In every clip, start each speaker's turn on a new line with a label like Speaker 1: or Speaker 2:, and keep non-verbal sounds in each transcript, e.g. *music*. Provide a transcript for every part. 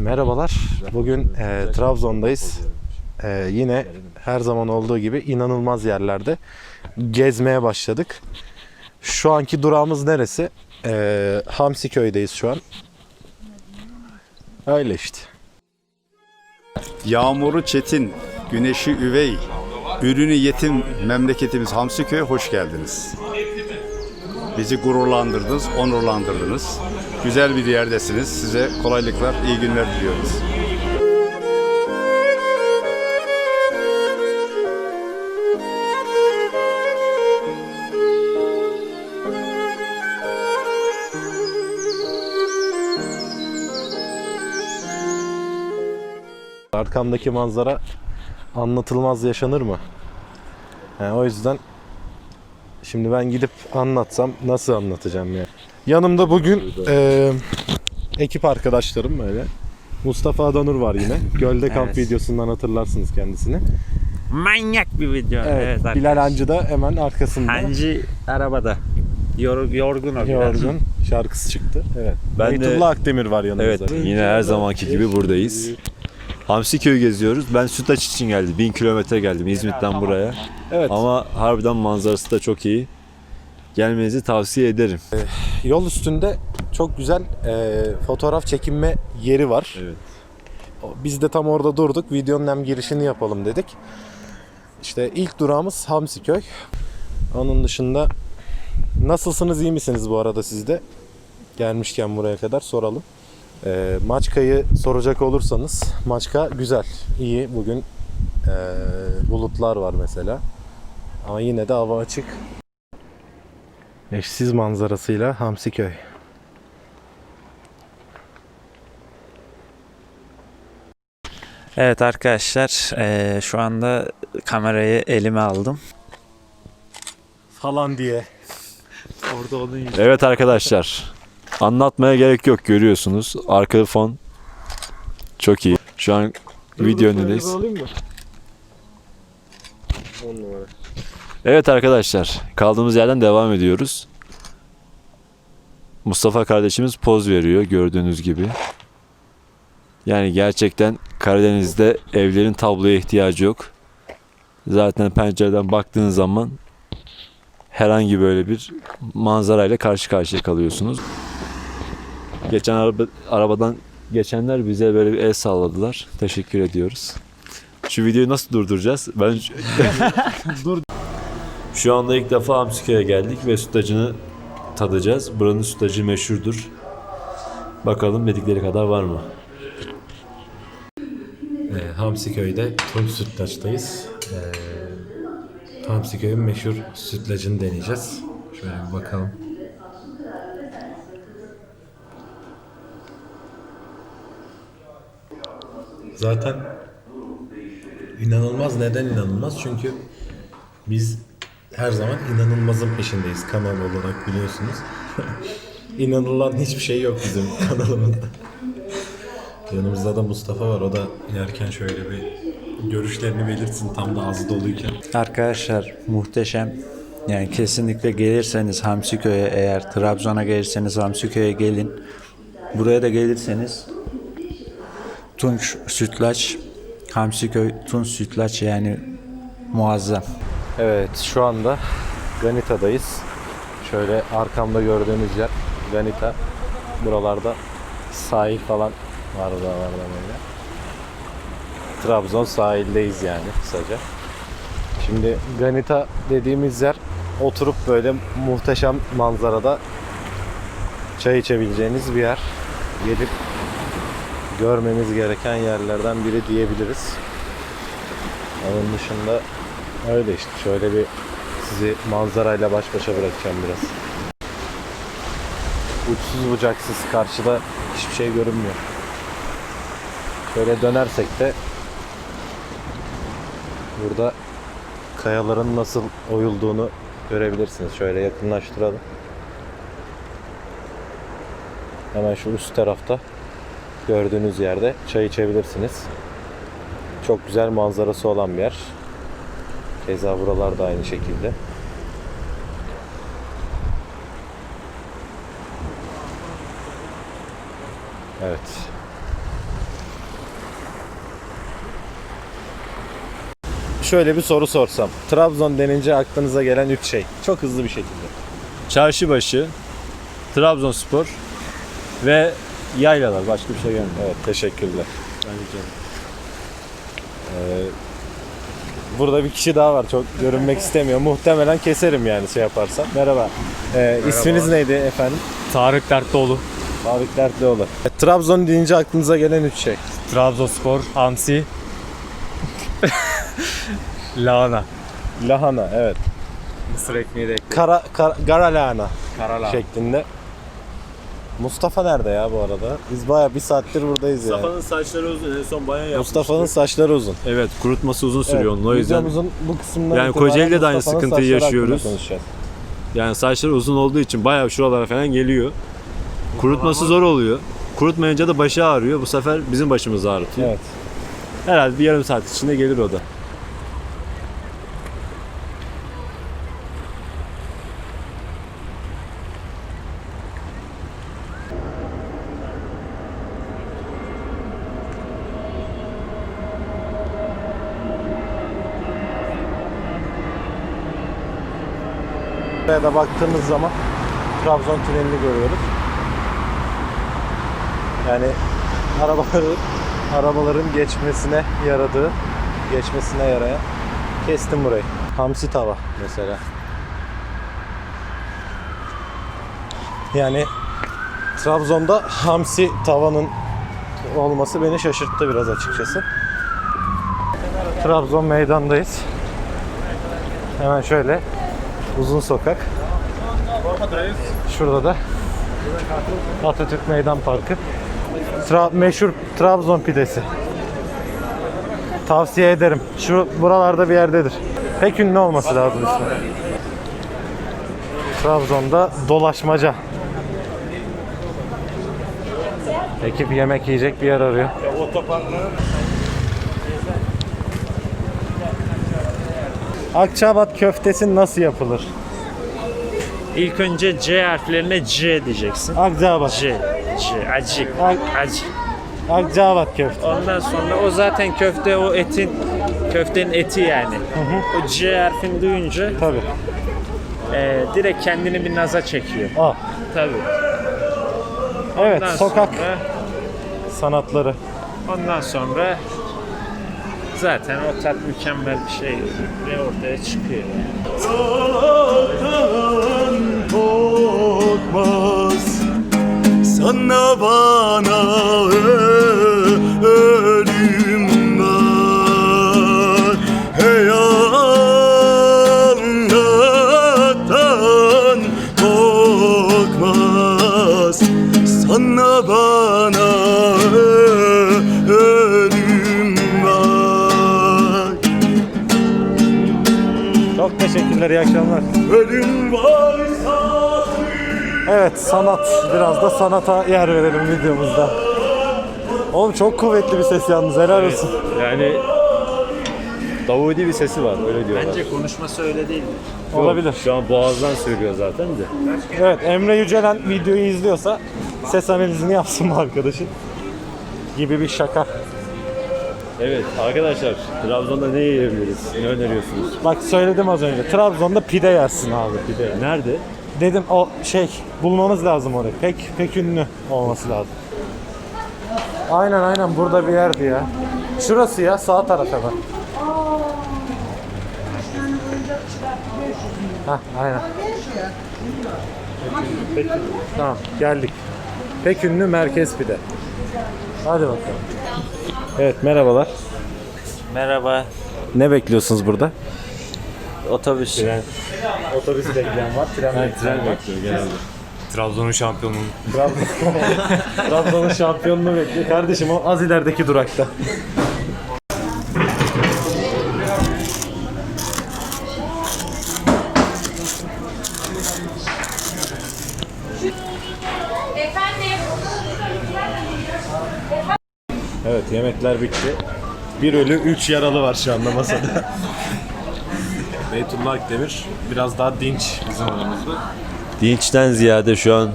Speaker 1: Merhabalar. Bugün e, Trabzon'dayız. E, yine her zaman olduğu gibi inanılmaz yerlerde gezmeye başladık. Şu anki durağımız neresi? E, Hamsiköy'deyiz şu an. Öyle işte.
Speaker 2: Yağmuru çetin, güneşi üvey, ürünü yetim memleketimiz Hamsiköy'e hoş geldiniz. Bizi gururlandırdınız, onurlandırdınız. Güzel bir yerdesiniz. Size kolaylıklar, iyi günler diliyoruz.
Speaker 1: Arkamdaki manzara anlatılmaz yaşanır mı? Yani o yüzden şimdi ben gidip anlatsam nasıl anlatacağım ya? Yanımda bugün e, ekip arkadaşlarım böyle. Mustafa Adanur var yine. Gölde kamp
Speaker 3: Evet.
Speaker 1: videosundan hatırlarsınız kendisini.
Speaker 3: Manyak bir video.
Speaker 1: Evet,
Speaker 3: Evet, arkadaş.
Speaker 1: Bilal Hancı da hemen arkasında.
Speaker 3: Hancı arabada. Yor, yorgun o biraz.
Speaker 1: Yorgun şarkısı çıktı. Evet.
Speaker 4: Ben de-
Speaker 1: Beytullah Akdemir var yanımızda.
Speaker 4: Evet yine her zamanki gibi buradayız. Hamsiköy geziyoruz. Ben Sütlaç için geldim. 1000 kilometre geldim İzmit'ten buraya.
Speaker 1: Evet.
Speaker 4: Ama harbiden manzarası da çok iyi. Gelmenizi tavsiye ederim.
Speaker 1: Yol üstünde çok güzel e, fotoğraf çekinme yeri var.
Speaker 4: Evet.
Speaker 1: Biz de tam orada durduk. Videonun hem girişini yapalım dedik. İşte ilk durağımız Hamsiköy. Onun dışında nasılsınız iyi misiniz bu arada sizde? Gelmişken buraya kadar soralım. E, Maçka'yı soracak olursanız Maçka güzel, iyi. Bugün e, bulutlar var mesela. Ama yine de hava açık. Eşsiz manzarasıyla Hamsiköy.
Speaker 3: Evet arkadaşlar eee, şu anda kamerayı elime aldım.
Speaker 1: Falan diye. *laughs* Orada onun yüzü.
Speaker 4: Evet arkadaşlar. Anlatmaya gerek yok görüyorsunuz. Arka fon çok iyi. Şu an video önündeyiz. Evet arkadaşlar kaldığımız yerden devam ediyoruz. Mustafa kardeşimiz poz veriyor gördüğünüz gibi. Yani gerçekten Karadeniz'de evlerin tabloya ihtiyacı yok. Zaten pencereden baktığınız zaman herhangi böyle bir manzarayla karşı karşıya kalıyorsunuz. Geçen araba, arabadan geçenler bize böyle bir el salladılar. Teşekkür ediyoruz. Şu videoyu nasıl durduracağız? Ben *laughs* Dur. Şu anda ilk defa Hamsiköy'e geldik ve sütlacını tadacağız. Buranın sütlacı meşhurdur. Bakalım dedikleri kadar var mı?
Speaker 1: Ee, Hamsiköy'de Tunç Sütlaç'tayız. Ee, Hamsiköy'ün meşhur sütlacını deneyeceğiz. Şöyle bir bakalım. Zaten inanılmaz neden inanılmaz? Çünkü biz her zaman inanılmazın peşindeyiz kanal olarak biliyorsunuz. *laughs* İnanılan hiçbir şey yok bizim *laughs* kanalımızda. Yanımızda da Mustafa var. O da yerken şöyle bir görüşlerini belirtsin tam da ağzı doluyken.
Speaker 3: Arkadaşlar muhteşem. Yani kesinlikle gelirseniz Hamsiköy'e eğer Trabzon'a gelirseniz Hamsiköy'e gelin. Buraya da gelirseniz Tunç Sütlaç Hamsiköy Tunç Sütlaç yani muazzam.
Speaker 1: Evet şu anda Ganita'dayız. Şöyle arkamda gördüğünüz yer Ganita. Buralarda sahil falan var da var da böyle. Trabzon sahildeyiz yani kısaca. Şimdi Ganita dediğimiz yer oturup böyle muhteşem manzarada çay içebileceğiniz bir yer. Gelip görmeniz gereken yerlerden biri diyebiliriz. Onun dışında öyle işte şöyle bir sizi manzarayla baş başa bırakacağım biraz. Uçsuz bucaksız karşıda hiçbir şey görünmüyor. Şöyle dönersek de burada kayaların nasıl oyulduğunu görebilirsiniz. Şöyle yakınlaştıralım. Hemen şu üst tarafta Gördüğünüz yerde çay içebilirsiniz. Çok güzel manzarası olan bir yer. Keza buralar da aynı şekilde. Evet. Şöyle bir soru sorsam. Trabzon denince aklınıza gelen üç şey. Çok hızlı bir şekilde.
Speaker 4: Çarşıbaşı, Trabzonspor ve yaylalar. Başka bir şey gelmiyor.
Speaker 1: Evet teşekkürler. Ee, burada bir kişi daha var. Çok görünmek istemiyor. Muhtemelen keserim yani şey yaparsam. Merhaba. Ee, isminiz neydi efendim?
Speaker 5: Tarık Dertlioğlu,
Speaker 1: Tarık Dertlioğlu. E, Trabzon deyince aklınıza gelen 3 şey.
Speaker 5: Trabzonspor, Hamsi, Lahana.
Speaker 1: Lahana evet.
Speaker 5: Mısır ekmeği de
Speaker 1: Kara, kara, garalahana
Speaker 5: Karala.
Speaker 1: şeklinde. Mustafa nerede ya bu arada? Biz baya bir saattir buradayız yani.
Speaker 4: Mustafa'nın saçları uzun. En son bayan yapmıştı.
Speaker 1: Mustafa'nın saçları uzun.
Speaker 4: Evet kurutması uzun sürüyor onun. O yüzden
Speaker 1: Videomuzun bu kısmından
Speaker 4: Yani
Speaker 1: itibaren
Speaker 4: Kocaeli'de de aynı
Speaker 1: Mustafa'nın
Speaker 4: sıkıntıyı
Speaker 1: saçları hakkında
Speaker 4: yaşıyoruz.
Speaker 1: konuşacağız.
Speaker 4: yani saçları uzun olduğu için bayağı şuralara falan geliyor. Kurutması zor oluyor. Kurutmayınca da başı ağrıyor. Bu sefer bizim başımızı ağrıtıyor.
Speaker 1: Evet.
Speaker 4: Herhalde bir yarım saat içinde gelir o da.
Speaker 1: Buraya da baktığımız zaman Trabzon tünelini görüyoruz. Yani arabaların arabaların geçmesine yaradığı, geçmesine yarayan kestim burayı. Hamsi tava mesela. Yani Trabzon'da hamsi tavanın olması beni şaşırttı biraz açıkçası. Trabzon meydandayız. Hemen şöyle uzun sokak. Şurada da Atatürk Meydan Parkı. Tra- meşhur Trabzon pidesi. Tavsiye ederim. Şu buralarda bir yerdedir. Pek ünlü olması lazım ismi. Trabzon'da dolaşmaca. Ekip yemek yiyecek bir yer arıyor. Akçabat köftesi nasıl yapılır?
Speaker 6: İlk önce C harflerine C diyeceksin.
Speaker 1: Akçabat.
Speaker 6: C, C, acı, acı.
Speaker 1: Akçabat köfte.
Speaker 6: Ondan sonra o zaten köfte o etin, köftenin eti yani. O C harfini duyunca
Speaker 1: Tabii.
Speaker 6: e, direkt kendini bir naza çekiyor.
Speaker 1: Al.
Speaker 6: Tabii.
Speaker 1: Evet, sokak
Speaker 6: sonra,
Speaker 1: sanatları.
Speaker 6: ondan sonra zaten o tat mükemmel bir şey ve ortaya çıkıyor.
Speaker 7: Sana bana ö-
Speaker 1: teşekkürler, iyi akşamlar.
Speaker 7: Ölüm varsa
Speaker 1: Evet, sanat. Biraz da sanata yer verelim videomuzda. Oğlum çok kuvvetli bir ses yalnız, helal olsun.
Speaker 4: Yani Davudi bir sesi var öyle diyorlar.
Speaker 6: Bence konuşması öyle değil.
Speaker 1: Olabilir.
Speaker 4: Şu an boğazdan söylüyor zaten de.
Speaker 1: Evet, Emre Yücelen videoyu izliyorsa ses analizini yapsın bu arkadaşın. Gibi bir şaka.
Speaker 4: Evet arkadaşlar Trabzon'da ne yiyebiliriz? Ne öneriyorsunuz?
Speaker 1: Bak söyledim az önce, Trabzon'da pide yersin abi pide.
Speaker 4: Nerede?
Speaker 1: Dedim o şey, bulmamız lazım orayı. Pek, pek ünlü olması lazım. Aynen aynen burada bir yerdi ya. Şurası ya, sağ tarafa bak. Hah, aynen. Peki, tamam geldik. Pek ünlü merkez pide. Hadi bakalım. Evet merhabalar.
Speaker 3: Merhaba.
Speaker 1: Ne bekliyorsunuz burada?
Speaker 3: Otobüs.
Speaker 1: Otobüs bekleyen var, tren bekleyen var.
Speaker 5: Trabzon'un şampiyonu. *laughs*
Speaker 1: Trabzon'un şampiyonluğu bekliyor. Kardeşim o az ilerideki durakta. Evet yemekler bitti. 1 ölü 3 yaralı var şu anda masada. *laughs* Beytullah Akdemir biraz daha dinç bizim aramızda.
Speaker 4: Dinçten ziyade şu an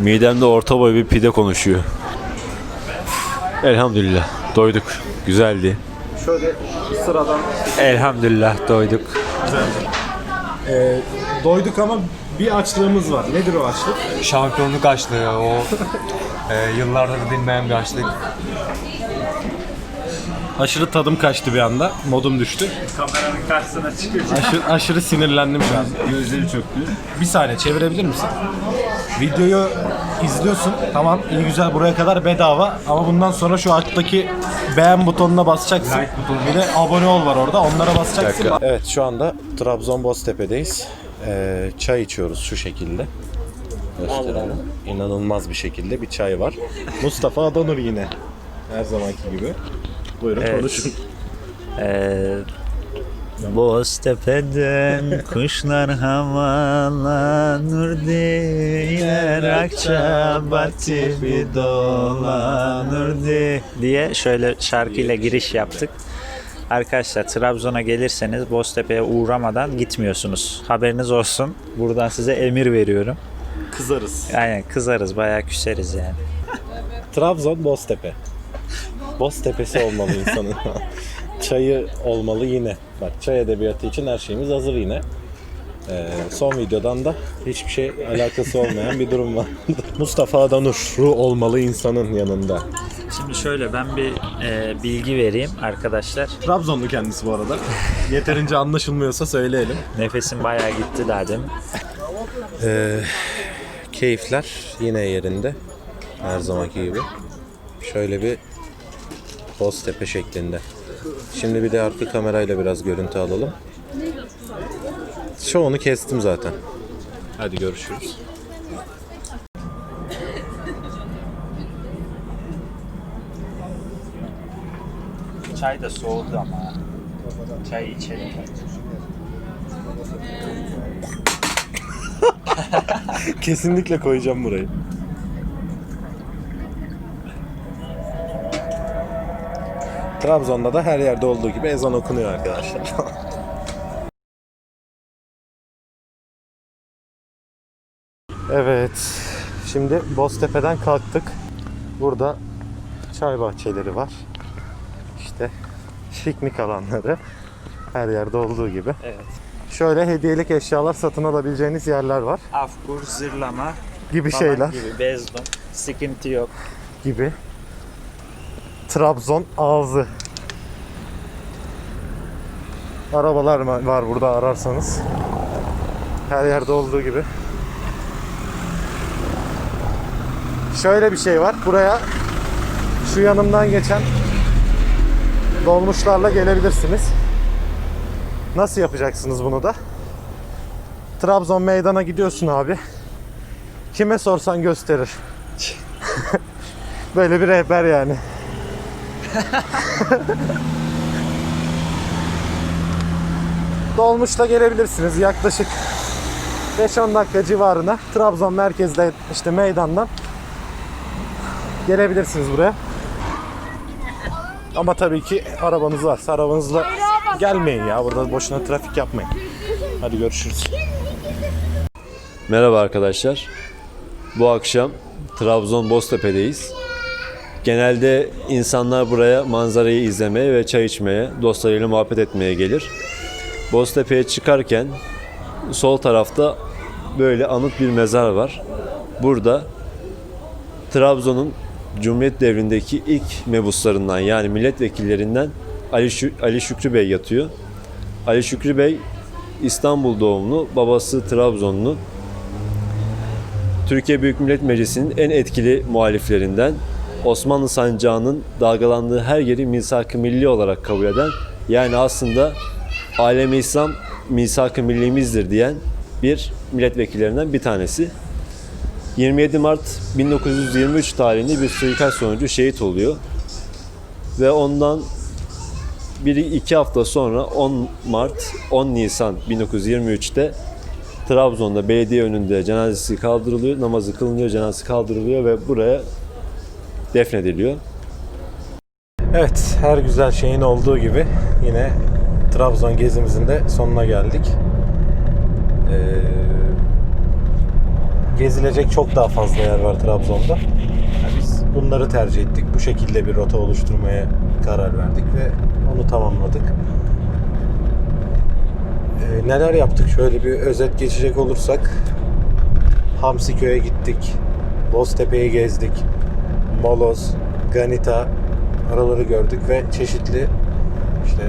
Speaker 4: midemde orta boy bir pide konuşuyor. Elhamdülillah doyduk. Güzeldi.
Speaker 1: Şöyle sıradan
Speaker 6: Elhamdülillah doyduk.
Speaker 1: Ee, doyduk ama bir açlığımız var. Nedir o açlık?
Speaker 5: Şampiyonluk açlığı o *laughs* e, yıllardır dinmeyen bir açlık.
Speaker 1: Aşırı tadım kaçtı bir anda. Modum düştü.
Speaker 6: Kameranın karşısına çıkınca.
Speaker 1: Aşırı, aşırı sinirlendim şu an. Gözleri çöktü. Bir saniye çevirebilir misin? Videoyu izliyorsun. Tamam iyi güzel buraya kadar bedava ama bundan sonra şu alttaki beğen butonuna basacaksın. Bir de abone ol var orada. Onlara basacaksın. Evet şu anda Trabzon Boztepe'deyiz. Ee, çay içiyoruz şu şekilde. Gösterelim. İnanılmaz bir şekilde bir çay var. Mustafa Adanur yine. Her zamanki gibi. Buyurun
Speaker 6: Evet.
Speaker 1: konuşun.
Speaker 6: Ee, Boztepe'den kuşlar havalanır diğer Akçabatı bir dolanır di- diye şöyle şarkıyla giriş yaptık. Arkadaşlar Trabzon'a gelirseniz Boztepe'ye uğramadan gitmiyorsunuz. Haberiniz olsun. Buradan size emir veriyorum.
Speaker 1: Kızarız.
Speaker 6: Aynen kızarız bayağı küseriz yani. *laughs*
Speaker 1: Trabzon Boztepe. Boztepe'si olmalı insanın. *laughs* Çayı olmalı yine. Bak çay edebiyatı için her şeyimiz hazır yine. Ee, son videodan da hiçbir şey alakası olmayan bir durum var. *laughs* Mustafa Adanur'u olmalı insanın yanında.
Speaker 6: Şimdi şöyle ben bir e, bilgi vereyim arkadaşlar.
Speaker 1: Trabzonlu kendisi bu arada. Yeterince anlaşılmıyorsa söyleyelim.
Speaker 6: Nefesim bayağı gitti daha demin.
Speaker 1: Ee, keyifler yine yerinde. Her zamanki gibi. Şöyle bir Boztepe şeklinde. Şimdi bir de arka kamerayla biraz görüntü alalım. Çoğunu kestim zaten. Hadi görüşürüz.
Speaker 6: Çay da soğudu ama. Çay içelim. *laughs*
Speaker 1: Kesinlikle koyacağım burayı. Trabzon'da da her yerde olduğu gibi ezan okunuyor arkadaşlar. *laughs* evet. Şimdi Boztepe'den kalktık. Burada çay bahçeleri var. İşte piknik alanları. Her yerde olduğu gibi.
Speaker 6: Evet.
Speaker 1: Şöyle hediyelik eşyalar satın alabileceğiniz yerler var.
Speaker 6: Afgur, zırlama
Speaker 1: Gibi
Speaker 6: falan
Speaker 1: şeyler
Speaker 6: gibi bezdum. Sıkıntı yok.
Speaker 1: gibi. Trabzon ağzı. Arabalar ma- var burada ararsanız. Her yerde olduğu gibi. Şöyle bir şey var. Buraya şu yanımdan geçen dolmuşlarla gelebilirsiniz. Nasıl yapacaksınız bunu da? Trabzon meydana gidiyorsun abi. Kime sorsan gösterir. *laughs* Böyle bir rehber yani. *laughs* Dolmuşla gelebilirsiniz yaklaşık 5-10 dakika civarına Trabzon merkezde işte meydandan gelebilirsiniz buraya. Ama tabii ki arabanız varsa arabanızla gelmeyin ya burada boşuna trafik yapmayın. Hadi görüşürüz.
Speaker 4: Merhaba arkadaşlar. Bu akşam Trabzon Boztepe'deyiz. Genelde insanlar buraya manzarayı izlemeye ve çay içmeye, dostlarıyla muhabbet etmeye gelir. Boztepe'ye çıkarken sol tarafta böyle anıt bir mezar var. Burada Trabzon'un Cumhuriyet devrindeki ilk mebuslarından yani milletvekillerinden Ali, Şü- Ali Şükrü Bey yatıyor. Ali Şükrü Bey İstanbul doğumlu, babası Trabzonlu. Türkiye Büyük Millet Meclisi'nin en etkili muhaliflerinden Osmanlı sancağının dalgalandığı her yeri misak-ı milli olarak kabul eden yani aslında alemi İslam misak-ı millimizdir diyen bir milletvekillerinden bir tanesi. 27 Mart 1923 tarihinde bir suikast sonucu şehit oluyor. Ve ondan bir iki hafta sonra 10 Mart 10 Nisan 1923'te Trabzon'da belediye önünde cenazesi kaldırılıyor, namazı kılınıyor, cenazesi kaldırılıyor ve buraya defnediliyor.
Speaker 1: Evet, her güzel şeyin olduğu gibi yine Trabzon gezimizin de sonuna geldik. Ee, gezilecek çok daha fazla yer var Trabzon'da. Yani biz bunları tercih ettik. Bu şekilde bir rota oluşturmaya karar verdik ve onu tamamladık. Ee, neler yaptık? Şöyle bir özet geçecek olursak Hamsiköy'e gittik. Boztepe'yi gezdik. Moloz, Ganita araları gördük ve çeşitli işte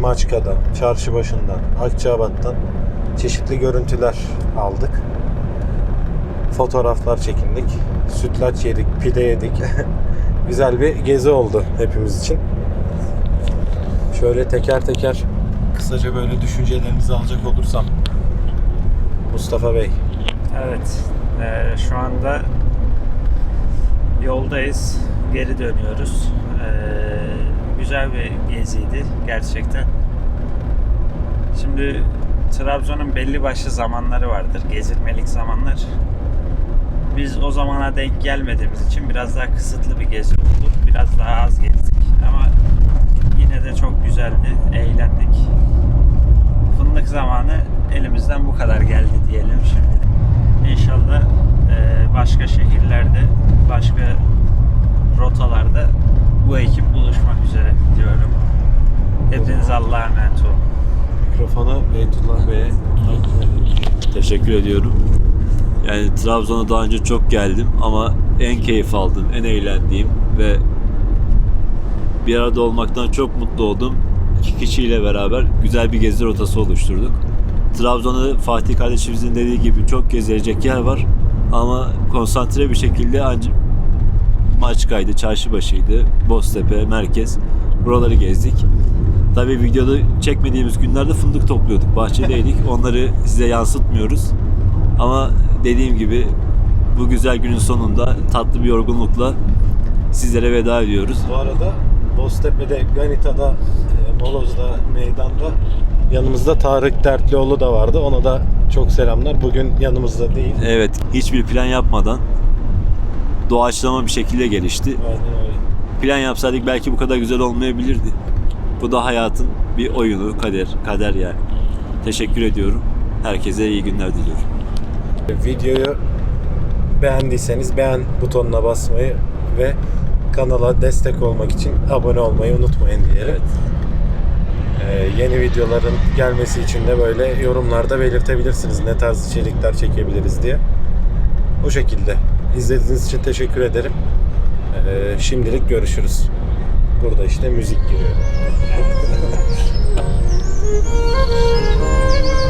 Speaker 1: Maçka'dan, Çarşıbaşı'ndan, Akçabat'tan çeşitli görüntüler aldık. Fotoğraflar çekindik. Sütlaç yedik, pide yedik. *laughs* Güzel bir gezi oldu hepimiz için. Şöyle teker teker kısaca böyle düşüncelerinizi alacak olursam Mustafa Bey.
Speaker 6: Evet, eee, şu anda yoldayız, geri dönüyoruz. Eee, güzel bir geziydi gerçekten. Şimdi Trabzon'un belli başlı zamanları vardır, gezilmelik zamanlar. Biz o zamana denk gelmediğimiz için biraz daha kısıtlı bir gezi oldu. Biraz daha az gezdik ama yine de çok eğlendik. Fındık zamanı elimizden bu kadar geldi diyelim şimdi. İnşallah e, başka şehirlerde, başka rotalarda bu ekip buluşmak üzere diyorum. Hepiniz Allah'a emanet olun.
Speaker 1: Mikrofonu Beytullah Bey'e.
Speaker 4: Teşekkür ediyorum. Yani Trabzon'a daha önce çok geldim ama en keyif aldığım, en eğlendiğim ve bir arada olmaktan çok mutlu oldum. İki kişiyle beraber güzel bir gezi rotası oluşturduk. Trabzon'da Fatih kardeşimizin dediği gibi çok gezilecek yer var ama konsantre bir şekilde ancak Maçka'ydı, Çarşıbaşı'ydı, Boztepe, Merkez buraları gezdik. Tabii videoda çekmediğimiz günlerde fındık topluyorduk, bahçedeydik. *laughs* Onları size yansıtmıyoruz. Ama dediğim gibi bu güzel günün sonunda tatlı bir yorgunlukla sizlere veda ediyoruz.
Speaker 1: Bu arada Boztepe'de, Ganita'da, e, Moloz'da, meydanda yanımızda Tarık Dertlioğlu da vardı. Ona da çok selamlar. Bugün yanımızda değil.
Speaker 4: Evet, hiçbir plan yapmadan doğaçlama bir şekilde gelişti.
Speaker 1: Aynen öyle.
Speaker 4: Plan yapsaydık belki bu kadar güzel olmayabilirdi. Bu da hayatın bir oyunu, kader, kader yani. Teşekkür ediyorum. Herkese iyi günler diliyorum.
Speaker 1: Videoyu beğendiyseniz beğen butonuna basmayı ve kanala destek olmak için abone olmayı unutmayın diyelim. Ee, yeni videoların gelmesi için de böyle yorumlarda belirtebilirsiniz ne tarz içerikler çekebiliriz diye. O şekilde. İzlediğiniz için teşekkür ederim. Ee, şimdilik görüşürüz. Burada işte müzik giriyor. *laughs*